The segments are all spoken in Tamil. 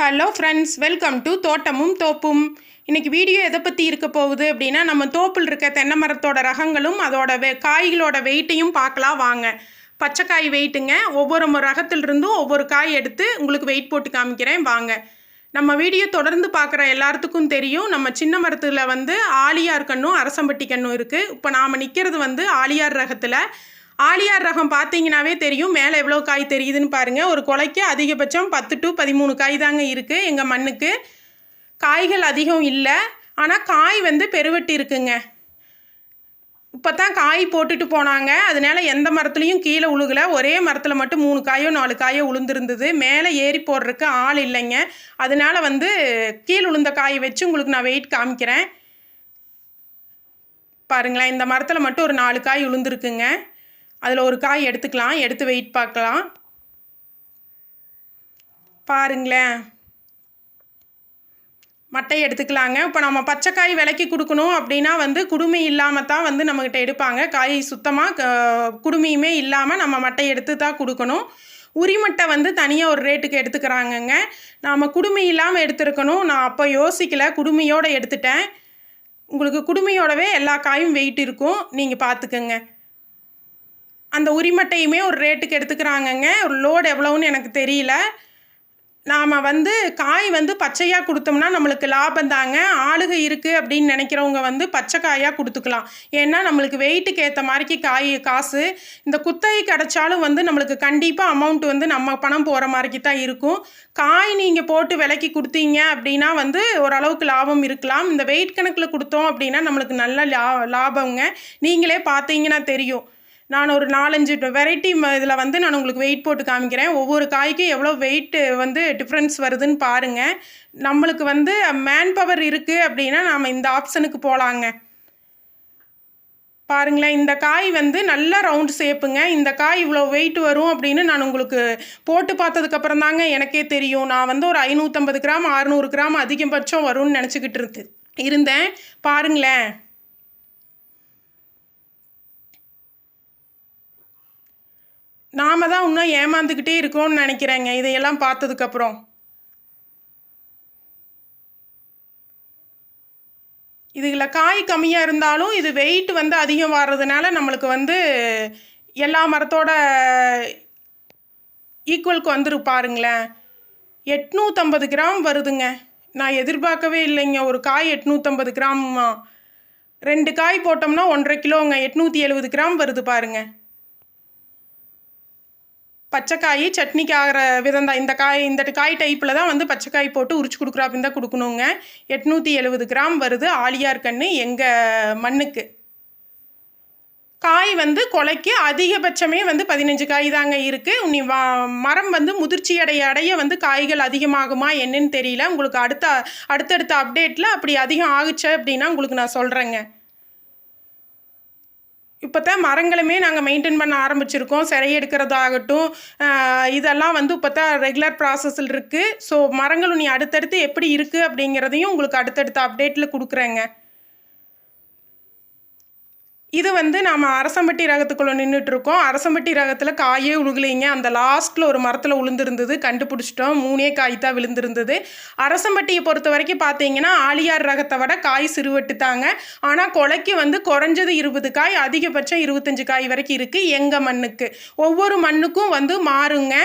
ஹலோ ஃப்ரெண்ட்ஸ் வெல்கம் டு தோட்டமும் தோப்பும் இன்றைக்கி வீடியோ எதை பற்றி இருக்க போகுது அப்படின்னா நம்ம தோப்பில் இருக்க தென்னை மரத்தோட ரகங்களும் அதோட வெ காய்களோட வெயிட்டையும் பார்க்கலாம் வாங்க. பச்சைக்காய் வெயிட்டுங்க ஒவ்வொரு ரகத்திலிருந்தும் ஒவ்வொரு காய் எடுத்து உங்களுக்கு வெயிட் போட்டு காமிக்கிறேன். வாங்க. நம்ம வீடியோ தொடர்ந்து பார்க்குற எல்லாத்துக்கும் தெரியும். நம்ம சின்ன மரத்தில் வந்து ஆலியார் கண்ணும் அரசம்பட்டி கண்ணும் இருக்குது இப்போ நாம் நிற்கிறது வந்து ஆலியார் ரகத்தில். ஆலியார் ரகம் பார்த்தீங்கன்னாவே தெரியும். மேலே எவ்வளோ காய் தெரியுதுன்னு பாருங்கள் ஒரு கொலைக்கு அதிகபட்சம் பத்து டு பதிமூணு காய் தாங்க இருக்குது எங்கள் மண்ணுக்கு. காய்கள் அதிகம் இல்லை. ஆனால் காய் வந்து பெருவெட்டி இருக்குங்க. இப்போ தான் காய் போட்டுட்டு போனாங்க. அதனால் எந்த மரத்துலேயும் கீழே உழுகலை. ஒரே மரத்தில் மட்டும் மூணு காயோ நாலு காயோ உளுந்துருந்தது. மேலே ஏறி போடுறதுக்கு ஆள் இல்லைங்க. அதனால வந்து கீழே உளுந்த காய் வச்சு உங்களுக்கு நான் வெயிட் காமிக்கிறேன். பாருங்களேன். இந்த மரத்தில் மட்டும் ஒரு நாலு காய் உளுந்துருக்குங்க. அதில் ஒரு காய் எடுத்துக்கலாம் எடுத்து வெயிட் பார்க்கலாம். பாருங்களேன். மட்டை எடுத்துக்கலாங்க. இப்போ நம்ம பச்சைக்காய் விலைக்கு கொடுக்கணும் அப்படின்னா வந்து குடுமி இல்லாமல் தான் வந்து நம்மக்கிட்ட எடுப்பாங்க. காய் சுத்தமாக குடுமியுமே இல்லாமல் நம்ம மட்டை எடுத்து தான் கொடுக்கணும். உரிமட்டை வந்து தனியாக ஒரு ரேட்டுக்கு எடுத்துக்கிறாங்கங்க. நாம் குடுமி இல்லாமல் எடுத்துருக்கணும். நான் அப்போ யோசிக்கல. குடுமையோடு எடுத்துட்டேன். உங்களுக்கு குடுமையோடவே எல்லா காயும் வெயிட் இருக்கும். நீங்கள் பார்த்துக்கங்க அந்த உரிமட்டையுமே ஒரு ரேட்டுக்கு எடுத்துக்கிறாங்கங்க. ஒரு லோடு எவ்வளோன்னு எனக்கு தெரியல. நாம் வந்து காய் வந்து பச்சையாக கொடுத்தோம்னா நம்மளுக்கு லாபம் தாங்க. ஆளுக இருக்குது அப்படின்னு நினைக்கிறவங்க வந்து பச்சை காயாக கொடுத்துக்கலாம். ஏன்னா நம்மளுக்கு வெயிட்டுக்கு ஏற்ற மாதிரிக்கு காய் காசு. இந்த குத்தகை கிடச்சாலும் வந்து நம்மளுக்கு கண்டிப்பாக அமௌண்ட் வந்து நம்ம பணம் போகிற மாதிரிக்கு தான் இருக்கும். காய் நீங்கள் போட்டு விலைக்கு கொடுத்தீங்க அப்படின்னா வந்து ஓரளவுக்கு லாபம் இருக்கலாம். இந்த வெயிட் கணக்கில் கொடுத்தோம் அப்படின்னா நம்மளுக்கு நல்ல லா லாபங்க நீங்களே பார்த்தீங்கன்னா தெரியும். நான் ஒரு நாலஞ்சு வெரைட்டி இதில் வந்து நான் உங்களுக்கு வெயிட் போட்டு காமிக்கிறேன். ஒவ்வொரு காய்க்கும் எவ்வளோ வெயிட் வந்து டிஃப்ரென்ஸ் வருதுன்னு பாருங்கள் நம்மளுக்கு வந்து மேன் பவர் இருக்குது அப்படின்னா நாம் இந்த ஆப்ஷனுக்கு போகலாங்க பாருங்களேன் இந்த காய் வந்து நல்ல ரவுண்ட் ஷேப்புங்க இந்த காய் இவ்வளோ வெயிட் வரும் அப்படின்னு நான் உங்களுக்கு போட்டு பார்த்ததுக்கப்புறம் தாங்க எனக்கே தெரியும். நான் வந்து ஒரு ஐநூற்றம்பது கிராம் அறுநூறு கிராம் அதிகபட்சம் வரும்னு நினச்சிக்கிட்டு இருந்து இருந்தேன். பாருங்களேன். நாம தான் இன்னும் ஏமாந்துக்கிட்டே இருக்கோம்னு நினைக்கிறேங்க. இதையெல்லாம் பார்த்ததுக்கப்புறம். இதில் காய் கம்மியாக இருந்தாலும் இது வெயிட் வந்து அதிகம் வர்றதுனால நம்மளுக்கு வந்து எல்லா மரத்தோட ஈக்குவலுக்கு வந்துரு பாருங்களேன். எட்நூற்றம்பது கிராம் வருதுங்க. நான் எதிர்பார்க்கவே இல்லைங்க. ஒரு காய் எட்நூற்றம்பது கிராம்மா ரெண்டு காய் போட்டோம்னா ஒன்றரை கிலோங்க. எட்நூற்றி எழுபது கிராம் வருது பாருங்கள் பச்சைக்காய் சட்னிக்கு ஆகிற விதம் தான். இந்த காய் இந்த காய் டைப்பில் தான் வந்து பச்சைக்காய் போட்டு உரிச்சு கொடுக்குறாப்பின்னு தான் கொடுக்கணுங்க. எட்நூற்றி எழுபது கிராம் வருது ஆலியார் கன்று எங்கள் மண்ணுக்கு. காய் வந்து கொலைக்கு அதிகபட்சமே வந்து பதினஞ்சு காய் தாங்க இருக்குது நீ வா மரம் வந்து முதிர்ச்சி அடைய அடைய வந்து காய்கள் அதிகமாகுமா என்னன்னு தெரியல. உங்களுக்கு அடுத்த அடுத்தடுத்த அப்டேட்டில் அப்படி அதிகம் ஆகுச்சு அப்படின்னா உங்களுக்கு நான் சொல்கிறேங்க இப்போ தான் மரங்களுமே நாங்கள் மெயின்டைன் பண்ண ஆரம்பிச்சிருக்கோம். சிறை எடுக்கிறதாகட்டும் இதெல்லாம் வந்து இப்போ தான் ரெகுலர் ப்ராசஸில் இருக்குது ஸோ மரங்களும் நீ அடுத்தடுத்து எப்படி இருக்குது அப்படிங்கிறதையும் உங்களுக்கு அடுத்தடுத்த அப்டேட்டில் கொடுக்குறேங்க. இது வந்து நாம் அரசம்பட்டி ரகத்துக்குள்ளே நின்றுட்டுருக்கோம் அரசம்பட்டி ரகத்தில் காயே உழுகலைங்க. அந்த லாஸ்ட்டில் ஒரு மரத்தில் உளுந்திருந்தது. கண்டுபிடிச்சிட்டோம். மூணே காய் தான் விழுந்திருந்தது. அரசம்பட்டியை பொறுத்த வரைக்கும் பார்த்தீங்கன்னா ஆலியார் ரகத்தை விட காய் சிறுவட்டு தாங்க ஆனால் கொலைக்கு வந்து குறைஞ்சது இருபது காய் அதிகபட்சம் இருபத்தஞ்சி காய் வரைக்கும் இருக்குது எங்கள் மண்ணுக்கு. ஒவ்வொரு மண்ணுக்கும் வந்து மாறுங்க.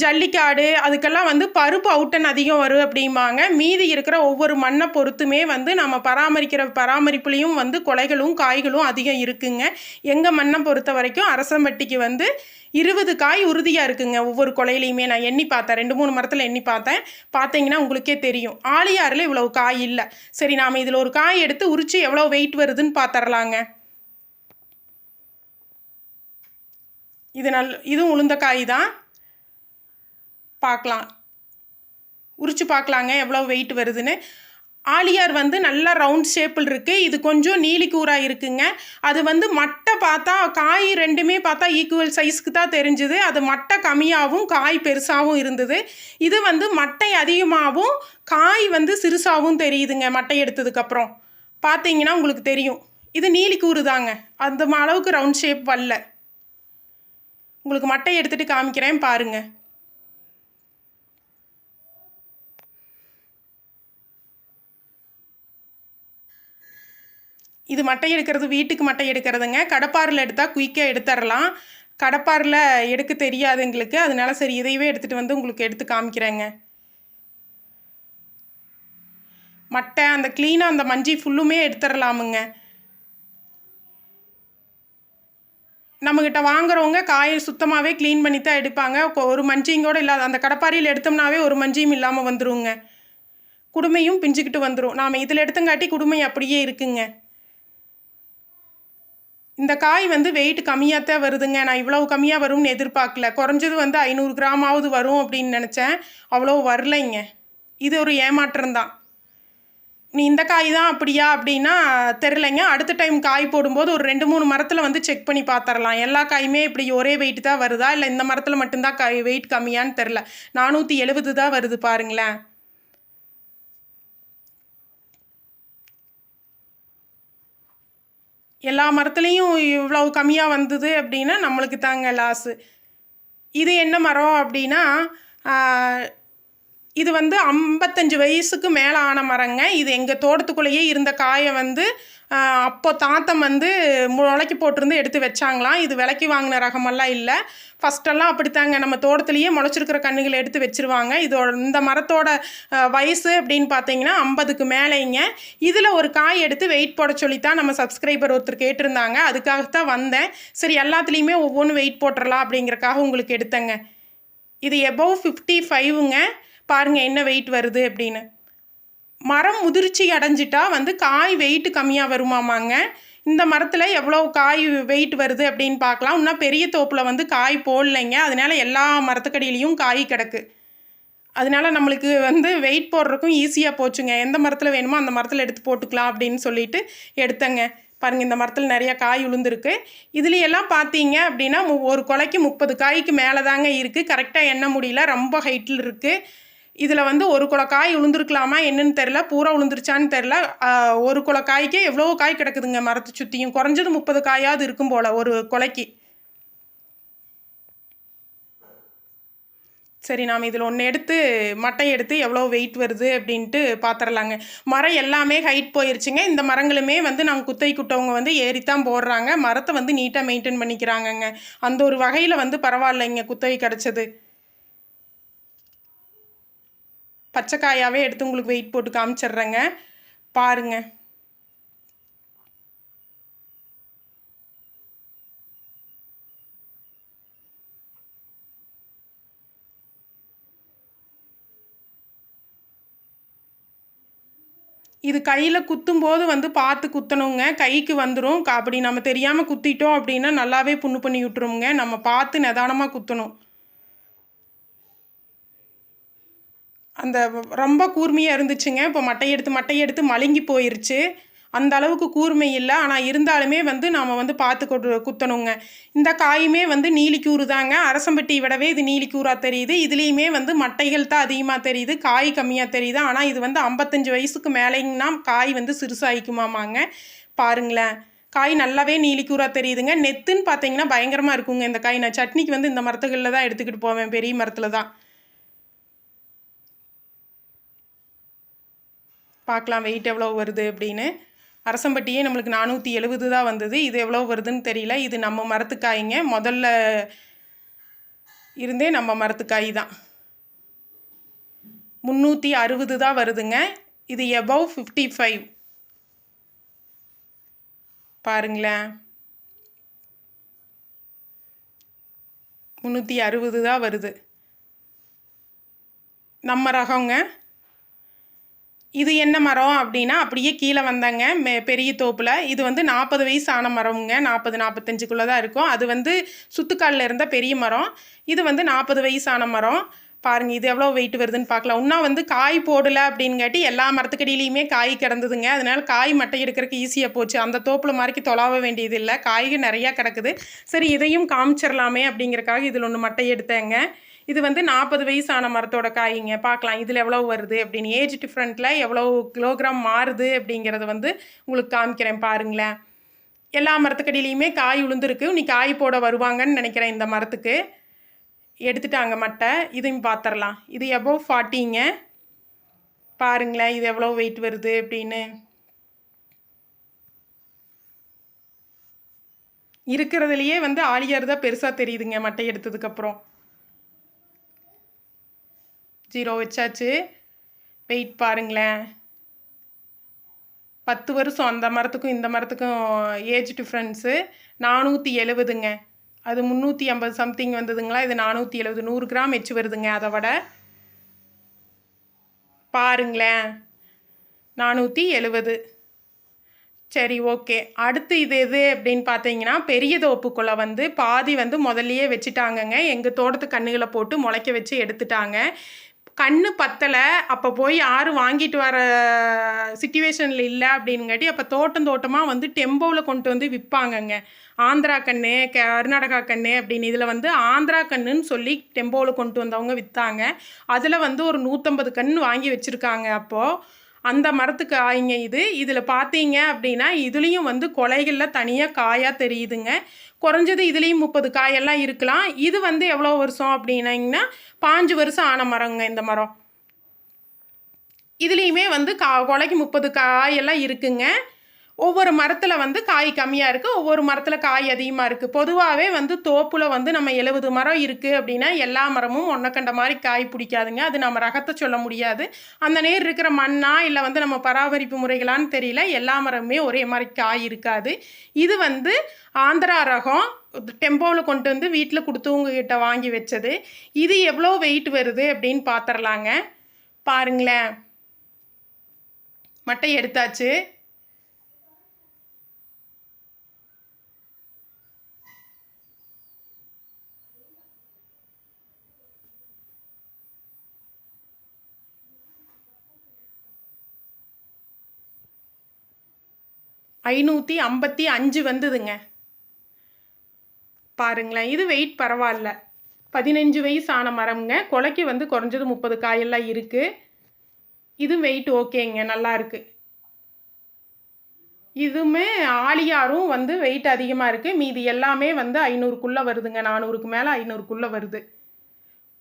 ஜல்லிக்காடு அதுக்கெல்லாம் வந்து பருப்பு அவுட்டன் அதிகம் வரும் அப்படிம்பாங்க. மீதி இருக்கிற ஒவ்வொரு மண்ணை பொறுத்துமே வந்து நம்ம பராமரிக்கிற பராமரிப்புலேயும் வந்து கொலைகளும் காய்களும் அதிகம் இருக்குங்க. எங்கள் மண்ணை பொறுத்த வரைக்கும் அரசம்பட்டிக்கு வந்து இருபது காய் உறுதியாக இருக்குங்க. ஒவ்வொரு கொலையிலையுமே நான் எண்ணி பார்த்தேன். ரெண்டு மூணு மரத்தில் எண்ணி பார்த்தேன். பார்த்தீங்கன்னா உங்களுக்கே தெரியும். ஆளியாரில் இவ்வளவு காய் இல்லை. சரி நாம் இதில் ஒரு காய் எடுத்து உரிச்சு எவ்வளோ வெயிட் வருதுன்னு பார்த்துடலாங்க இது நல் இதுவும் உளுந்த காய் தான். பார்க்கலாம் உரிச்சு பார்க்கலாங்க எவ்வளோ வெயிட் வருதுன்னு. ஆலியார் வந்து நல்லா ரவுண்ட் ஷேப்பில் இருக்குது இது கொஞ்சம் நீலிக்கூராக இருக்குங்க. அது வந்து மட்டை பார்த்தா காய் ரெண்டுமே பார்த்தா ஈக்குவல் சைஸ்க்கு தான் தெரிஞ்சுது. அது மட்டை கம்மியாகவும் காய் பெருசாகவும் இருந்தது. இது வந்து மட்டை அதிகமாகவும் காய் வந்து சிறுசாகவும் தெரியுதுங்க மட்டை எடுத்ததுக்கப்புறம் பார்த்தீங்கன்னா உங்களுக்கு தெரியும். இது நீலிக்கூறு தாங்க. அந்த அளவுக்கு ரவுண்ட் ஷேப் வரல. உங்களுக்கு மட்டை எடுத்துகிட்டு காமிக்கிறேன் பாருங்கள் இது மட்டை எடுக்கிறது வீட்டுக்கு மட்டை எடுக்கிறதுங்க. கடப்பாரில் எடுத்தால் குயிக்காக எடுத்துடலாம் கடப்பாரில் எடுக்க தெரியாது எங்களுக்கு. அதனால சரி இதையவே எடுத்துகிட்டு வந்து உங்களுக்கு எடுத்து காமிக்கிறேங்க. மட்டை அந்த க்ளீனாக அந்த மஞ்சி ஃபுல்லுமே எடுத்துடலாமுங்க நம்மக்கிட்ட வாங்குறவங்க காயை சுத்தமாகவே க்ளீன் பண்ணி தான் எடுப்பாங்க ஒரு மஞ்சியும் கூட இல்லாத அந்த கடப்பாரியில் எடுத்தோம்னாவே ஒரு மஞ்சியும் இல்லாமல் வந்துருங்க. குடுமையும் பிஞ்சுக்கிட்டு வந்துடும் நாம் இதில் எடுத்தங்காட்டி குடுமை அப்படியே இருக்குங்க. இந்த காய் வந்து வெயிட் கம்மியாக தான் வருதுங்க. நான் இவ்வளவு கம்மியாக வரும்னு எதிர்பார்க்கல. குறைஞ்சது வந்து ஐநூறு கிராமாவது வரும் அப்படின்னு நினச்சேன். அவ்வளோ வரலைங்க. இது ஒரு ஏமாற்றம் தான். நீ இந்த காய் தான் அப்படியா அப்படின்னா தெரிலைங்க அடுத்த டைம் காய் போடும்போது ஒரு ரெண்டு மூணு மரத்தில் வந்து செக் பண்ணி பார்த்துடலாம் எல்லா காயுமே இப்படி ஒரே வெயிட் தான் வருதா? இல்லை இந்த மரத்தில் மட்டும்தான் காய் வெயிட் கம்மியான்னு தெரில நானூற்றி எழுபது தான் வருது பாருங்களேன். எல்லா மரத்துலேயும் இவ்வளவு கம்மியாக வந்தது அப்படின்னா நம்மளுக்கு தாங்க லாஸு இது என்ன மரம் அப்படின்னா இது வந்து ஐம்பத்தஞ்சு வயசுக்கு மேலே ஆன மரங்க. இது எங்கள் தோட்டத்துக்குள்ளேயே இருந்த காயை வந்து அப்போ தாத்தம் வந்து முளைக்கி போட்டிருந்து எடுத்து வச்சாங்களாம். இது விலைக்கு வாங்கின ரகமெல்லாம் இல்லை. ஃபஸ்ட்டெல்லாம் அப்படித்தாங்க. நம்ம தோட்டத்துலேயே முளைச்சிருக்கிற கன்றுகளை எடுத்து வச்சிருவாங்க. இதோட இந்த மரத்தோட வயசு அப்படின்னு பார்த்தீங்கன்னா ஐம்பதுக்கு மேலேங்க. இதில் ஒரு காய் எடுத்து வெயிட் போட சொல்லித்தான் நம்ம சப்ஸ்கிரைபர் ஒருத்தர் கேட்டிருந்தாங்க. அதுக்காகத்தான் வந்தேன். சரி எல்லாத்துலேயுமே ஒவ்வொன்றும் வெயிட் போட்டுடலாம் அப்படிங்கிறக்காக உங்களுக்கு எடுத்தேங்க. இது எபோவ் ஃபிஃப்டி ஃபைவுங்க பாருங்கள் என்ன வெயிட் வருது அப்படின்னு. மரம் முதிர்ச்சி அடைஞ்சிட்டா வந்து காய் வெயிட் கம்மியாக வருமாமாங்க. இந்த மரத்தில் எவ்வளோ காய் வெயிட் வருது அப்படின்னு பார்க்கலாம். இன்னும் பெரிய தோப்பில் வந்து காய் போடலைங்க. அதனால எல்லா மரத்துக்கடியிலையும் காய் கிடக்கு. அதனால நம்மளுக்கு வந்து வெயிட் போடுறதுக்கும் ஈஸியாக போச்சுங்க. எந்த மரத்தில் வேணுமோ அந்த மரத்தில் எடுத்து போட்டுக்கலாம் அப்படின்னு சொல்லிட்டு எடுத்தேங்க. பாருங்கள் இந்த மரத்தில் நிறைய காய் உளுந்துருக்கு. இதுல எல்லாம் பார்த்தீங்க அப்படின்னா ஒரு கொலைக்கு முப்பது காய்க்கு மேலே தாங்க இருக்குது கரெக்டாக எண்ண முடியல. ரொம்ப ஹைட்டில் இருக்குது இதில் வந்து ஒரு குலை காய் உளுந்துருக்கலாமா என்னன்னு தெரில பூரா உளுந்துருச்சான்னு தெரில ஒரு குலை காய்க்கே எவ்வளோ காய் கிடக்குதுங்க மரத்தை சுற்றியும் குறைஞ்சது முப்பது காயாவது இருக்கும் போல் ஒரு கொலைக்கு. சரி நாம் இதில் ஒன்று எடுத்து மட்டை எடுத்து எவ்வளோ வெயிட் வருது அப்படின்ட்டு பார்த்துடலாங்க மரம் எல்லாமே ஹைட் போயிருச்சுங்க. இந்த மரங்களுமே வந்து நாங்கள் குத்தை குட்டவங்க வந்து ஏறித்தான் போடுறாங்க. மரத்தை வந்து நீட்டாக மெயின்டைன் பண்ணிக்கிறாங்கங்க. அந்த ஒரு வகையில் வந்து பரவாயில்லைங்க குத்தகை கிடச்சது. பச்சைக்காயாகவே எடுத்து உங்களுக்கு வெயிட் போட்டு காமிச்சிடுறேங்க. பாருங்க. இது கையில் குத்தும்போது வந்து பார்த்து குத்தணுங்க. கைக்கு வந்துடும் அப்படி நம்ம தெரியாமல் குத்திட்டோம் அப்படின்னா நல்லாவே புண்ணு பண்ணி விட்டுருவோங்க நம்ம பார்த்து நிதானமாக குத்தணும். அந்த ரொம்ப கூர்மையாக இருந்துச்சுங்க. இப்போ மட்டை எடுத்து மட்டை எடுத்து மழுங்கி போயிருச்சு. அந்த அளவுக்கு கூர்மை இல்லை. ஆனால் இருந்தாலுமே வந்து நாம் வந்து பார்த்து கொடு குத்தணுங்க. இந்த காயுமே வந்து நீலிக்கூறு தாங்க. அரசம்பட்டி விடவே இது நீலிக்கூறாக தெரியுது. இதுலேயுமே வந்து மட்டைகள் தான் அதிகமாக தெரியுது. காய் கம்மியாக தெரியுது. ஆனால் இது வந்து ஐம்பத்தஞ்சு வயசுக்கு மேலேங்கன்னா காய் வந்து சிறுசாயிக்குமாமாங்க. பாருங்களேன். காய் நல்லாவே நீலிக்கூறாக தெரியுதுங்க. நெத்துன்னு பார்த்தீங்கன்னா பயங்கரமாக இருக்குங்க இந்த காய். நான் சட்னிக்கு வந்து இந்த மரத்துகளில் தான் எடுத்துக்கிட்டு போவேன். பெரிய மரத்தில் தான். பார்க்கலாம் வெயிட் எவ்வளோ வருது அப்படின்னு. அரசம்பட்டியே நம்மளுக்கு நானூற்றி எழுபது தான் வந்தது. இது எவ்வளோ வருதுன்னு தெரியல. இது நம்ம மரத்துக்காய்ங்க. முதல்ல இருந்தே நம்ம மரத்துக்காய் தான். முந்நூற்றி அறுபது தான் வருதுங்க. இது எபவ் ஃபிஃப்டி ஃபைவ் பாருங்களேன். முந்நூற்றி அறுபது தான் வருது. நம்ம ரகங்க இது என்ன மரம் அப்படின்னா அப்படியே கீழே வந்தாங்க மே பெரிய தோப்பில். இது வந்து நாற்பது வயசு ஆன மரம்ங்க. நாற்பது நாற்பத்தஞ்சுக்குள்ளே தான் இருக்கும். அது வந்து சுத்துக்காலில் இருந்த பெரிய மரம். இது வந்து நாற்பது வயசான மரம். பாருங்கள் இது எவ்வளோ வெயிட் வருதுன்னு பார்க்கலாம். இன்னும் வந்து காய் போடலை அப்படின்காட்டி எல்லா மரத்துக்கடியிலையுமே காய் கிடந்ததுங்க. அதனால் காய் மட்டை எடுக்கிறதுக்கு ஈஸியாக போச்சு. அந்த தோப்பில் மாதிரிக்கு தொலாவ வேண்டியது இல்லை காய்கள் நிறையா கிடக்குது. சரி இதையும் காமிச்சிடலாமே அப்படிங்கிறக்காக இதில் ஒன்று மட்டை எடுத்தேங்க. இது வந்து நாற்பது வயசான மரத்தோட காய்ங்க. பார்க்கலாம். இதில் எவ்வளோ வருது அப்படின்னு. ஏஜ் டிஃப்ரெண்ட்டில் எவ்வளோ கிலோகிராம் மாறுது அப்படிங்கிறத வந்து உங்களுக்கு காமிக்கிறேன் பாருங்களேன். எல்லா மரத்துக்கடியிலையுமே காய் உளுந்துருக்கு. நீ காய் போட வருவாங்கன்னு நினைக்கிறேன் இந்த மரத்துக்கு. எடுத்துட்டாங்க மட்டை. இதையும் பார்த்துடலாம் இது எபோவ் ஃபார்ட்டிங்க பாருங்களேன் இது எவ்வளோ வெயிட் வருது அப்படின்னு. இருக்கிறதுலையே வந்து ஆலியார் தான் பெருசாக தெரியுதுங்க மட்டை எடுத்ததுக்கப்புறம் ஜீரோ வச்சாச்சு. வெயிட் பாருங்களேன். பத்து வருஷம் அந்த மரத்துக்கும் இந்த மரத்துக்கும் ஏஜ் டிஃப்ரென்ஸு. நானூற்றி எழுபதுங்க அது முந்நூற்றி ஐம்பது சம்திங் வந்ததுங்களா? இது நானூற்றி எழுபது நூறு கிராம் எச்சு வருதுங்க அதை விட. பாருங்களேன். நானூற்றி எழுபது சரி ஓகே. அடுத்து இது எது அப்படின்னு பார்த்தீங்கன்னா பெரிய தோப்புக்குள்ளே வந்து பாதி வந்து முதல்லையே வச்சுட்டாங்கங்க. எங்கள் தோட்டத்து கண்ணுகளை போட்டு முளைக்க வச்சு எடுத்துட்டாங்க. கண்ணு பத்தலை. அப்போ போய் யாரும் வாங்கிட்டு வர சுச்சுவேஷனில் இல்லை அப்படின்னுங்காட்டி அப்போ தோட்டம் தோட்டமாக வந்து டெம்போவில் கொண்டு வந்து விற்பாங்கங்க ஆந்திரா கண்ணு கர்நாடகா கண்ணு அப்படின்னு இதில் வந்து ஆந்திரா கண்ணுன்னு சொல்லி டெம்போவில் கொண்டு வந்தவங்க விற்றாங்க அதில் வந்து ஒரு நூற்றம்பது கண் வாங்கி வச்சுருக்காங்க அப்போது அந்த மரத்துக்கு காய்ங்க இது. இதில் பார்த்தீங்க அப்படின்னா இதுலேயும் வந்து கொலைகளில் தனியாக காயாக தெரியுதுங்க. குறைஞ்சது இதுலேயும் முப்பது காயெல்லாம் இருக்கலாம். இது வந்து எவ்வளோ வருஷம் அப்படின்னீங்கன்னா பாஞ்சு வருஷம் ஆன மரங்க இந்த மரம். இதுலேயுமே வந்து கா கொலைக்கு முப்பது காயெல்லாம் இருக்குங்க. ஒவ்வொரு மரத்தில் வந்து காய் கம்மியாக இருக்குது ஒவ்வொரு மரத்தில் காய் அதிகமாக இருக்குது பொதுவாகவே வந்து தோப்பில் வந்து நம்ம எழுபது மரம் இருக்குது அப்படின்னா எல்லா மரமும் ஒன்றை கண்ட மாதிரி காய் பிடிக்காதுங்க. அது நம்ம ரகத்தை சொல்ல முடியாது. அந்த நேர் இருக்கிற மண்ணா இல்லை வந்து நம்ம பராமரிப்பு முறைகளான்னு தெரியல எல்லா மரமுமே ஒரே மாதிரி காய் இருக்காது. இது வந்து ஆந்திரா ரகம் டெம்போவில் கொண்டு வந்து வீட்டில் கொடுத்தவங்ககிட்ட வாங்கி வச்சது. இது எவ்வளோ வெயிட் வருது அப்படின்னு பார்த்துடலாங்க பாருங்களேன். மட்டை எடுத்தாச்சு. ஐநூற்றி ஐம்பத்தி அஞ்சு வந்ததுங்க. பாருங்களேன் இது வெயிட் பரவாயில்ல. பதினஞ்சு வயசு ஆன மரம்ங்க. கொலைக்கு வந்து குறைஞ்சது முப்பது காயெல்லாம் இருக்குது இது வெயிட் ஓகேங்க நல்லாயிருக்கு இதுவுமே ஆலியாரும் வந்து வெயிட் அதிகமாக இருக்குது மீதி எல்லாமே வந்து ஐநூறுக்குள்ளே வருதுங்க. நானூறுக்கு மேலே ஐநூறுக்குள்ளே வருது.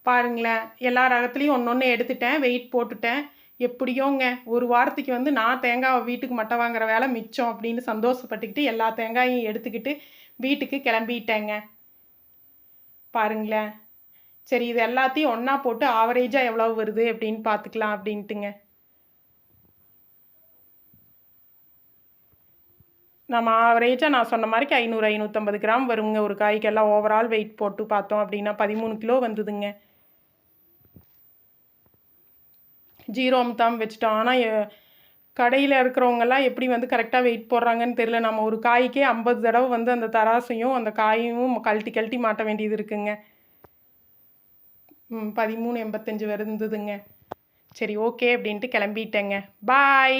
பாருங்களேன் எல்லா ரகத்துலேயும் ஒன்று ஒன்று எடுத்துட்டேன் வெயிட் போட்டுட்டேன். எப்படியோங்க? ஒரு வாரத்துக்கு வந்து நான் தேங்காவை வீட்டுக்கு மட்டை வாங்குற வேலை மிச்சம் அப்படின்னு சந்தோஷப்பட்டுக்கிட்டு எல்லா தேங்காயும் எடுத்துக்கிட்டு வீட்டுக்கு கிளம்பிட்டேங்க. பாருங்களேன். சரி இது எல்லாத்தையும் ஒன்றா போட்டு ஆவரேஜாக எவ்வளோ வருது அப்படின்னு பார்த்துக்கலாம் அப்படின்ட்டுங்க. நம்ம ஆவரேஜாக நான் சொன்ன மாதிரிக்கு ஐநூறு ஐநூற்றம்பது கிராம் வருங்க. ஒரு காய்க்கெல்லாம் ஓவரால் வெயிட் போட்டு பார்த்தோம் அப்படின்னா பதிமூணு கிலோ வந்ததுங்க. ஜீரோ அமுத்தாமல் வச்சுட்டோம். ஆனால் கடையில் இருக்கிறவங்கெல்லாம் எப்படி வந்து கரெக்டாக வெயிட் போடுறாங்கன்னு தெரில நம்ம ஒரு காய்க்கே ஐம்பது தடவை வந்து அந்த தராசையும் அந்த காயும் கழட்டி கழட்டி மாட்ட வேண்டியது இருக்குங்க. ம் பதிமூணு எண்பத்தஞ்சு வருந்ததுங்க. சரி ஓகே அப்படின்ட்டு கிளம்பிட்டேங்க. பாய்